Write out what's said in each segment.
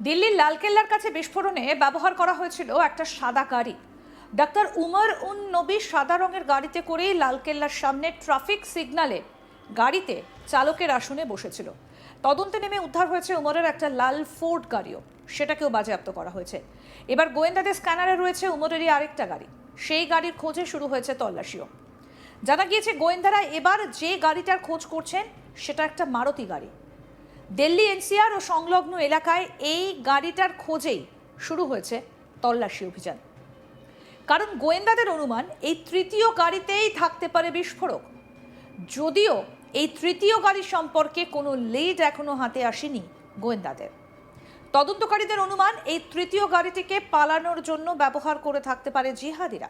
দিল্লির লালকেল্লার কাছে বিস্ফোরণে ব্যবহার করা হয়েছিল একটা সাদা গাড়ি। ডাক্তার উমর উন নবী সাদা রঙের গাড়িতে করেই লালকেল্লার সামনে ট্রাফিক সিগনালে গাড়িতে চালকের আসনে বসেছিল। তদন্তে নেমে উদ্ধার হয়েছে উমরের একটা লাল ফোর্ড গাড়িও। সেটাকেও বাজেয়াপ্ত করা হয়েছে। এবার গোয়েন্দাদের স্ক্যানারে রয়েছে উমরেরই আরেকটা গাড়ি। সেই গাড়ির খোঁজে শুরু হয়েছে তল্লাশিও। জানা গিয়েছে, গোয়েন্দারা এবার যে গাড়িটার খোঁজ করছেন, সেটা একটা মারুতি গাড়ি। দিল্লি এনসিআর ও সংলগ্ন এলাকায় এই গাড়িটার খোঁজেই শুরু হয়েছে তল্লাশি অভিযান। কারণ গোয়েন্দাদের অনুমান, এই তৃতীয় গাড়িতেই থাকতে পারে বিস্ফোরক। যদিও এই তৃতীয় গাড়ি সম্পর্কে কোনো লিড এখনও হাতে আসেনি গোয়েন্দাদের। তদন্তকারীদের অনুমান, এই তৃতীয় গাড়িটিকে পালানোর জন্য ব্যবহার করে থাকতে পারে জিহাদিরা।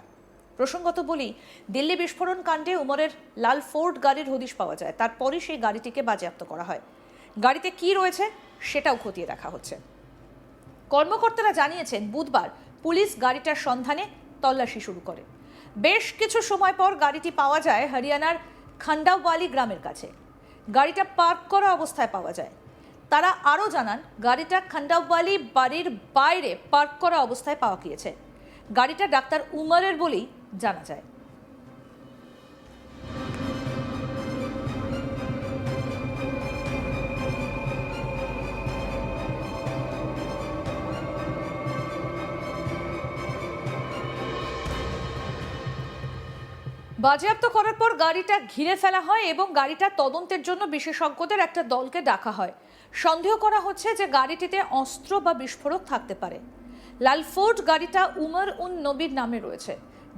প্রসঙ্গত বলি, দিল্লি বিস্ফোরণ কাণ্ডে উমরের লাল ফোর্ড গাড়ির হদিশ পাওয়া যায়, তারপরই সেই গাড়িটিকে বাজেয়াপ্ত করা হয়। গাড়িতে কি রয়েছে সেটাও খতিয়ে দেখা হচ্ছে। কর্মকর্তারা জানিয়েছেন, বুধবার পুলিশ গাড়িটার সন্ধানে তল্লাশি শুরু করে। বেশ কিছু সময় পর গাড়িটি পাওয়া যায় হরিয়ানার খান্ডাওয়ালি গ্রামের কাছে। গাড়িটা পার্ক করা অবস্থায় পাওয়া যায়। তারা আরও জানান, গাড়িটা খান্ডাওয়ালি বাড়ির বাইরে পার্ক করা অবস্থায় পাওয়া গিয়েছে। গাড়িটা ডাক্তার উমরের বলেই জানা যায়। বাজেয়াপ্ত করার পর গাড়িটা ঘিরে ফেলা হয় এবং গাড়িটা তদন্তের জন্য বিশেষজ্ঞদের একটা দলকে ডাকা হয়। সন্দেহ করা হচ্ছে যে গাড়িটিতে অস্ত্র বা বিস্ফোরক থাকতে পারে। লালফোর্ড গাড়িটা উমর উন নবীর নামে রয়েছে,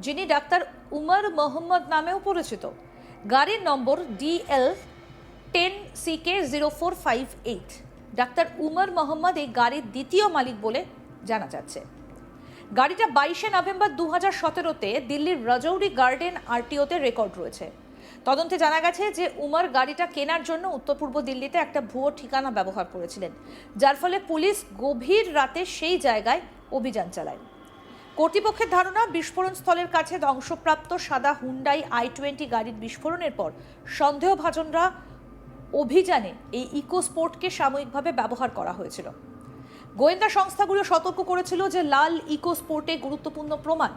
যিনি ডাক্তার উমর মোহাম্মদ নামেও পরিচিত। গাড়ির number DL ten CK zero four five eight doctor Umar Mohammad এই গাড়ির দ্বিতীয় মালিক বলে জানা যাচ্ছে। গাড়িটা বাইশে নভেম্বর দু হাজার সতেরোতে দিল্লির রাজৌরি গার্ডেন আরটিওতে রেকর্ড রয়েছে। তদন্তে জানা গেছে যে উমর গাড়িটা কেনার জন্য উত্তর পূর্ব দিল্লিতে একটা ভুয়ো ঠিকানা ব্যবহার করেছিলেন, যার ফলে পুলিশ গভীর রাতে সেই জায়গায় অভিযান চালায়। কর্তৃপক্ষের ধারণা, বিস্ফোরণ স্থলের কাছে ধ্বংসপ্রাপ্ত সাদা হুন্ডাই আই টোয়েন্টি গাড়ির বিস্ফোরণের পর সন্দেহভাজনরা অভিযানে এই ইকোস্পোর্টকে সাময়িকভাবে ব্যবহার করা হয়েছিল। গোয়েন্দা সংস্থাগুলো সতর্ক করেছিল যে লাল ইকো স্পোর্টে গুরুত্বপূর্ণ প্রমাণ,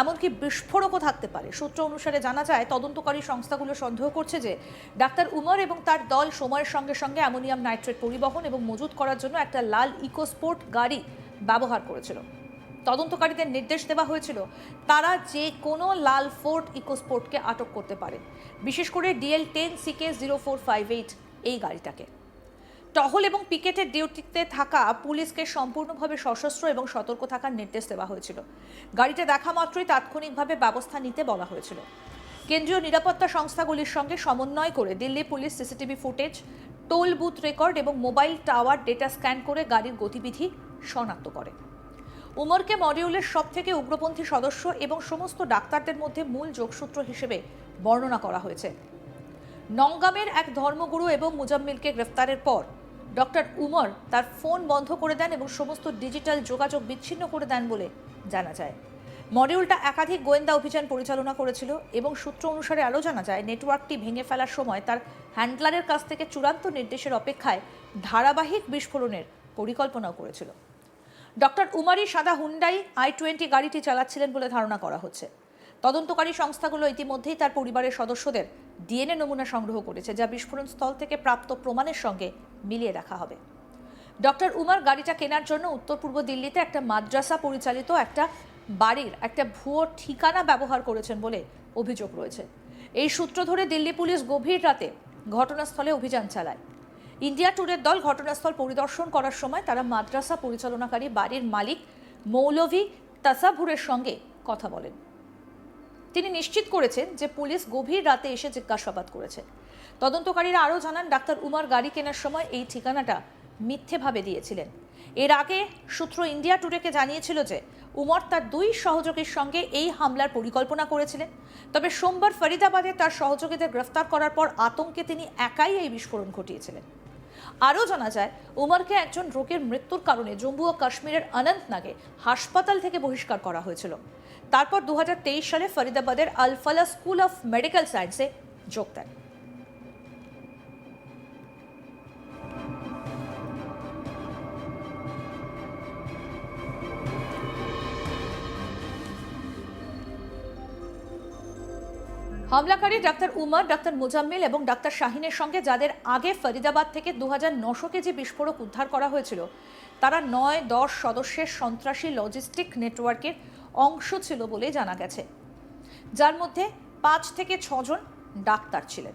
এমনকি বিস্ফোরকও থাকতে পারে। সূত্র অনুসারে জানা যায়, তদন্তকারী সংস্থাগুলো সন্দেহ করছে যে ডাক্তার উমর এবং তার দল সময়ের সঙ্গে সঙ্গে অ্যামোনিয়াম নাইট্রেট পরিবহন এবং মজুত করার জন্য একটা লাল ইকো স্পোর্ট গাড়ি ব্যবহার করেছিল। তদন্তকারীদের নির্দেশ দেওয়া হয়েছিল, তারা যে কোনো লাল ফোর্ট ইকোস্পোর্টকে আটক করতে পারে। বিশেষ করে DL ten CK zero four five eight এই গাড়িটাকে। টহল এবং পিকেটের ডিউটিতে থাকা পুলিশকে সম্পূর্ণভাবে সশস্ত্র এবং সতর্ক থাকার নির্দেশ দেওয়া হয়েছিল। গাড়িটা দেখা মাত্রই তাৎক্ষণিকভাবে ব্যবস্থা নিতে বলা হয়েছিল। কেন্দ্রীয় নিরাপত্তা সংস্থাগুলির সঙ্গে সমন্বয় করে Delhi police CCTV footage, toll booth record এবং মোবাইল টাওয়ার ডেটা স্ক্যান করে গাড়ির গতিবিধি শনাক্ত করে। উমরকে মডিউলের সব থেকে উগ্রপন্থী সদস্য এবং সমস্ত ডাক্তারদের মধ্যে মূল যোগসূত্র হিসেবে বর্ণনা করা হয়েছে। নংগামের এক ধর্মগুরু এবং মুজাম্মিলকে গ্রেফতারের পর ডক্টর উমর তার ফোন বন্ধ করে দেন এবং সমস্ত ডিজিটাল যোগাযোগ বিচ্ছিন্ন করে দেন বলে জানা যায়। মডিউলটা একাধিক গোয়েন্দা অভিযান পরিচালনা করেছিল এবং সূত্র অনুসারে আরও জানা যায়, নেটওয়ার্কটি ভেঙে ফেলার সময় তার হ্যান্ডলারের কাছ থেকে চূড়ান্ত নির্দেশের অপেক্ষায় ধারাবাহিক বিস্ফোরণের পরিকল্পনাও করেছিল। ডক্টর উমারি সাদা হুন্ডাই আই টোয়েন্টি গাড়িটি চালাচ্ছিলেন বলে ধারণা করা হচ্ছে। তদন্তকারী সংস্থাগুলো ইতিমধ্যেই তার পরিবারের সদস্যদের ডিএনএ নমুনা সংগ্রহ করেছে, যা বিস্ফোরণ স্থল থেকে প্রাপ্ত প্রমাণের সঙ্গে মিলিয়ে রাখা হবে। ডক্টর উমার গাড়িটা কেনার জন্য উত্তর পূর্ব দিল্লিতে একটা মাদ্রাসা পরিচালিত একটা বাড়ির একটা ভুয়ো ঠিকানা ব্যবহার করেছেন বলে অভিযোগ রয়েছে। এই সূত্র ধরে দিল্লি পুলিশ গভীর রাতে ঘটনাস্থলে অভিযান চালায়। ইন্ডিয়া ট্যুরের দল ঘটনাস্থল পরিদর্শন করার সময় তারা মাদ্রাসা পরিচালনাকারী বাড়ির মালিক মৌলভী তাসাভুরের সঙ্গে কথা বলেন। তিনি নিশ্চিত করেছেন যে পুলিশ গভীর রাতে এসে জিজ্ঞাসাবাদ করেছে। তদন্তকারীরা আরও জানান, ডাক্তার উমার গাড়ি কেনার সময় এই ঠিকানাটা মিথ্যেভাবে দিয়েছিলেন। এর আগে সূত্র ইন্ডিয়া টুডেকে জানিয়েছিল যে উমর তার দুই সহযোগীর সঙ্গে এই হামলার পরিকল্পনা করেছিলেন। তবে সোমবার ফরিদাবাদে তার সহযোগীদের গ্রেফতার করার পর আতঙ্কে তিনি একাই এই বিস্ফোরণ ঘটিয়েছিলেন। আরও জানা যায়, উমরকে একজন রোগের মৃত্যুর কারণে জম্মু ও কাশ্মীরের অনন্তনাগে হাসপাতাল থেকে বহিষ্কার করা হয়েছিল। তারপর দু হাজার তেইশ সালে ফরিদাবাদের আলফালা স্কুল অফ মেডিকেল সায়েন্সে যোগ দেন। হামলাকারী ডাক্তার উমর, ডাক্তার মুজাম্মিল এবং ডাক্তার শাহিনের সঙ্গে, যাদের আগে ফরিদাবাদ থেকে দু হাজার নশো কেজি বিস্ফোরক উদ্ধার করা হয়েছিল, তারা নয় দশ সদস্যের সন্ত্রাসী লজিস্টিক নেটওয়ার্কের অংশ ছিল বলে জানা গেছে। যার মধ্যে পাঁচ থেকে ছজন ডাক্তার ছিলেন।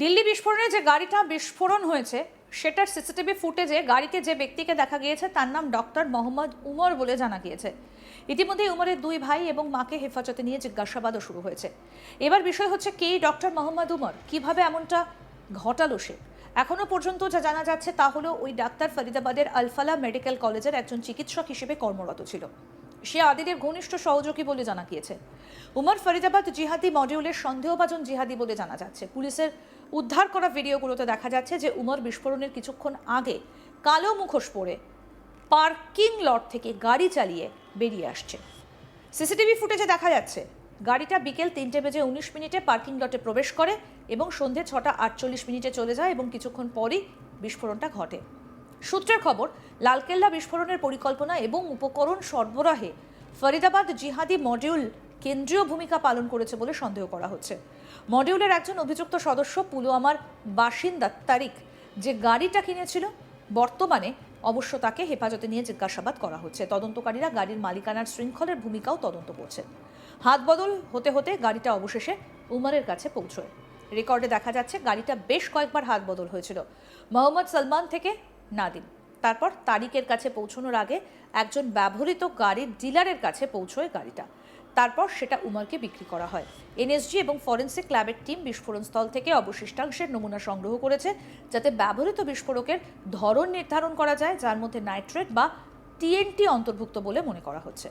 দিল্লি বিস্ফোরণে যে গাড়িটা বিস্ফোরণ হয়েছে, সেটার সিসিটিভি ফুটেজে গাড়িতে যে ব্যক্তিকে দেখা গিয়েছে, তার নাম ডক্টর মোহাম্মদ উমর বলে জানা গিয়েছে। ইতিমধ্যে উমরের দুই ভাই এবং মাকে হেফাজতে নিয়ে জিজ্ঞাসাবাদও শুরু হয়েছে। এবার বিষয় হচ্ছে, কে ডক্টর মোহাম্মদ উমর? কীভাবে এমনটা ঘটালো সে? এখনও পর্যন্ত যা জানা যাচ্ছে তা হলো, ওই ডাক্তার ফরিদাবাদের আলফালা মেডিকেল কলেজের একজন চিকিৎসক হিসেবে কর্মরত ছিল। সে আদিদের ঘনিষ্ঠ সহযোগী বলে জানা গিয়েছে। উমর ফরিদাবাদ জিহাদি মডিউলের সন্দেহভাজন জিহাদি বলে জানা যাচ্ছে। পুলিশের উদ্ধার করা ভিডিওগুলোতে দেখা যাচ্ছে যে উমর বিস্ফোরণের কিছুক্ষণ আগে কালো মুখোশ পরে পার্কিং লট থেকে গাড়ি চালিয়ে বেরিয়ে আসছে। সিসিটিভি ফুটেজে দেখা যাচ্ছে, গাড়িটা বিকেল তিনটে বেজে উনিশ মিনিটে পার্কিং লটে প্রবেশ করে এবং সন্ধে ছটা আটচল্লিশ মিনিটে চলে যায় এবং কিছুক্ষণ পরই বিস্ফোরণটা ঘটে। সূত্রের খবর, লালকেল্লা বিস্ফোরণের পরিকল্পনা এবং উপকরণ সরবরাহে ফরিদাবাদ জিহাদি মডিউল কেন্দ্রীয় ভূমিকা পালন করেছে বলে সন্দেহ করা হচ্ছে। মডিউলের একজন অভিযুক্ত সদস্য পুলওয়ামার বাসিন্দা তারিক যে গাড়িটা কিনেছিল, বর্তমানে অবশ্য তাকে হেফাজতে নিয়ে জিজ্ঞাসাবাদ করা হচ্ছে। তদন্তকারীরা গাড়ির মালিকানার শৃঙ্খলের ভূমিকাও তদন্ত করছে। হাত বদল হতে হতে গাড়িটা অবশেষে উমারের কাছে পৌঁছয়। রেকর্ডে দেখা যাচ্ছে গাড়িটা বেশ কয়েকবার হাত বদল হয়েছিল। মোহাম্মদ সালমান থেকে নাদিম তারপর তারিকের কাছে পৌঁছনোর আগে একজন ব্যবহৃত গাড়ির ডিলারের কাছে পৌঁছয় গাড়িটা। তারপর সেটা উমরকে বিক্রি করা হয়। এনএসজি এবং ফরেন্সিক ল্যাবের টিম বিস্ফোরণস্থল থেকে অবশিষ্টাংশের নমুনা সংগ্রহ করেছে, যাতে ব্যবহৃত বিস্ফোরকের ধরন নির্ধারণ করা যায়, যার মধ্যে নাইট্রেট বা টিএনটি অন্তর্ভুক্ত বলে মনে করা হচ্ছে।